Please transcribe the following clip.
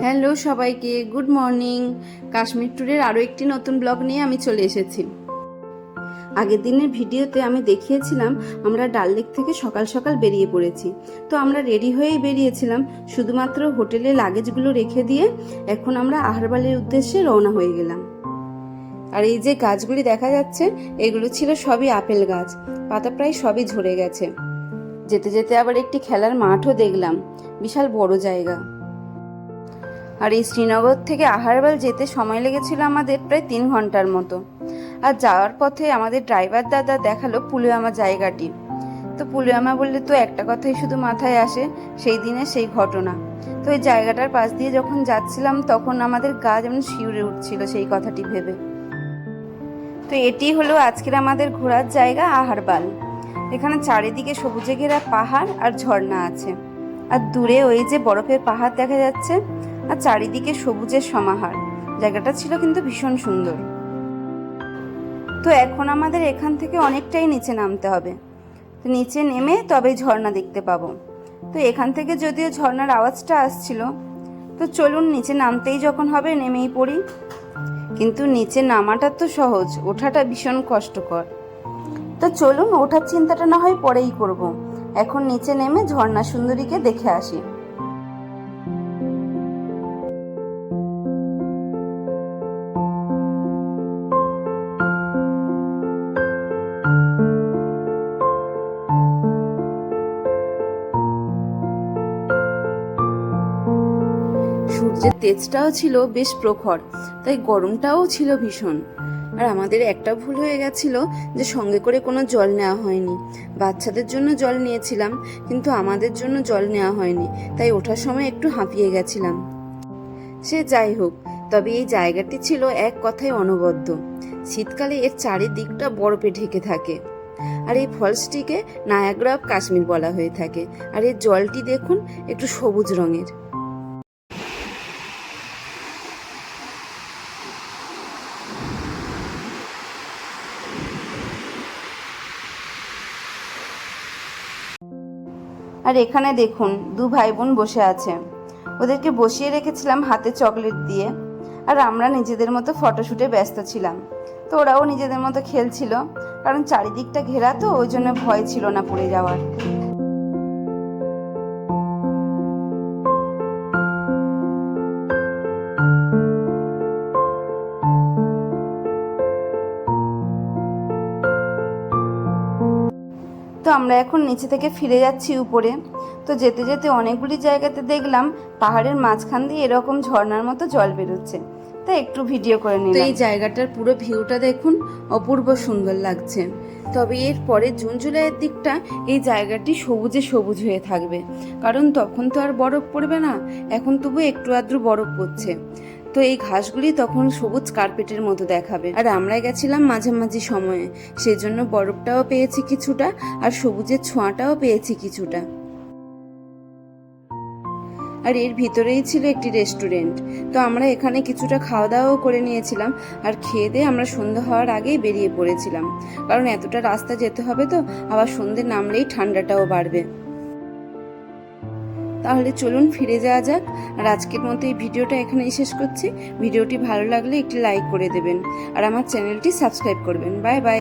Hello সবাইকে, good morning. Kashmir ট্যুরের আরও একটি নতুন ব্লগ নিয়ে আমি চলে এসেছি। আগের দিনের ভিডিওতে আমি দেখিয়েছিলাম, আমরা ডাল লেক থেকে সকাল সকাল বেরিয়ে পড়েছি। তো আমরা রেডি হয়েই বেরিয়েছিলাম, শুধুমাত্র হোটেলে লাগেজগুলো রেখে দিয়ে এখন আমরা আহারবালের উদ্দেশ্যে রওনা হয়ে গেলাম। আর এই যে গাছগুলি দেখা যাচ্ছে, এগুলো ছিল সবই আপেল গাছ, পাতা প্রায় সবই ঝরে গেছে। যেতে যেতে আবার একটি খেলার মাঠও দেখলাম, বিশাল বড় জায়গা। আর এই শ্রীনগর থেকে আহারবাল যেতে সময় লেগেছিল আমাদের প্রায় তিন ঘণ্টার মতো। আর যাওয়ার পথে আমাদের ড্রাইভার দাদা দেখাল পুলিয়ামা জায়গাটি। তো পুলিয়ামা বললে তো একটা কথাই শুধু মাথায় আসে, সেই দিনে সেই ঘটনা। তো এই জায়গাটার পাশ দিয়ে যখন যাচ্ছিলাম তখন আমাদের গা যেমন শিউরে উঠছিল সেই কথাটি ভেবে। তো এটি হলো আজকের আমাদের ঘোরার জায়গা আহারবাল। এখানে চারিদিকে সবুজে ঘেরা পাহাড় আর ঝর্ণা আছে। আর দূরে ওই যে বরফের পাহাড় দেখা যাচ্ছে আর চারিদিকে সবুজের সমাহার। জায়গাটা ছিল কিন্তু ভীষণ সুন্দর। তো এখন আমাদের এখান থেকে অনেকটাই নিচে নামতে হবে। তো নিচে নেমে তবেই ঝর্ণা দেখতে পাবো। তো এখান থেকে যদিও ঝর্ণার আওয়াজটা আসছিল, তো চলুন নিচে নামতেই যখন হবে নেমেই পড়ি। কিন্তু নিচে নামাটা তো সহজ, ওঠাটা ভীষণ কষ্টকর। তো চলুন, ওঠার চিন্তাটা না হয় পরেই করব। এখন নিচে নেমে ঝর্ণা সুন্দরীকে দেখে আসি। সূর্যের তেজটাও ছিল বেশ প্রখর, তাই গরমটাও ছিল ভীষণ। আর আমাদের একটা ভুল হয়ে গেছিল যে সঙ্গে করে কোনো জল নেওয়া হয়নি। বাচ্চাদের জন্য জল নিয়েছিলাম, কিন্তু আমাদের জন্য জল নেওয়া হয়নি, তাই ওঠার সময় একটু হাঁপিয়ে গেছিলাম। সে যাই হোক, তবে এই জায়গাটি ছিল এক কথায় অনবদ্য। শীতকালে এর চারিদিকটা বরফে ঢেকে থাকে। আর এই ফলসটিকে নায়াগ্রা কাশ্মীর বলা হয়ে থাকে। আর এর জলটি দেখুন, একটু সবুজ রঙের। আর এখানে দেখুন, দু ভাই বোন বসে আছে। ওদেরকে বসিয়ে রেখেছিলাম হাতে চকলেট দিয়ে। আর আমরা নিজেদের মতো ফটোশ্যুটে ব্যস্ত ছিলাম। তো ওরাও নিজেদের মতো খেলছিল, কারণ চারিদিকটা ঘেরা তো, ওই জন্য ভয় ছিল না পড়ে যাওয়ার। তো আমরা এখন নিচে থেকে ফিরে যাচ্ছি উপরে। তো যেতে যেতে অনেকগুলি জায়গাতে দেখলাম পাহাড়ের মাঝখান দিয়ে এরকম ঝর্নার মতো জল বেরোচ্ছে। তো একটু ভিডিও করে নিলাম এই জায়গাটার পুরো ভিউটা দেখুন অপূর্ব সুন্দর লাগছে। তবে এর পরে জুন জুলাইয়ের দিকটা এই জায়গাটি সবুজে সবুজ হয়ে থাকবে। কারণ তখন তো আর বরফ পড়বে না এখন তবু একটু আদ্রু বরফ পড়ছে। তো এই ঘাসগুলি তখন সবুজ কার্পেটের মতো দেখাবে। আর আমরা গেছিলাম মাঝামাঝি সময়ে। সেই জন্য বরফটাও পেয়েছি কিছুটা, আর সবুজের ছোঁয়াটাও পেয়েছি কিছুটা। আর এর ভিতরেই ছিল একটি রেস্টুরেন্ট। তো আমরা এখানে কিছুটা খাওয়া দাওয়াও করে নিয়েছিলাম, আর খেয়ে দিয়ে আমরা সন্ধ্যা হওয়ার আগেই বেরিয়ে পড়েছিলাম। কারণ এতটা রাস্তা যেতে হবে তো, আবার সন্ধ্যে নামলেই ঠান্ডাটাও বাড়বে। তাহলে চলুন ফিরে যাওয়া যাক। আর আজকের মতো এই ভিডিওটা এখানেই শেষ করছি। ভিডিওটি ভালো লাগলে একটি লাইক করে দেবেন। আর আমার চ্যানেলটি সাবস্ক্রাইব করবেন। Bye bye.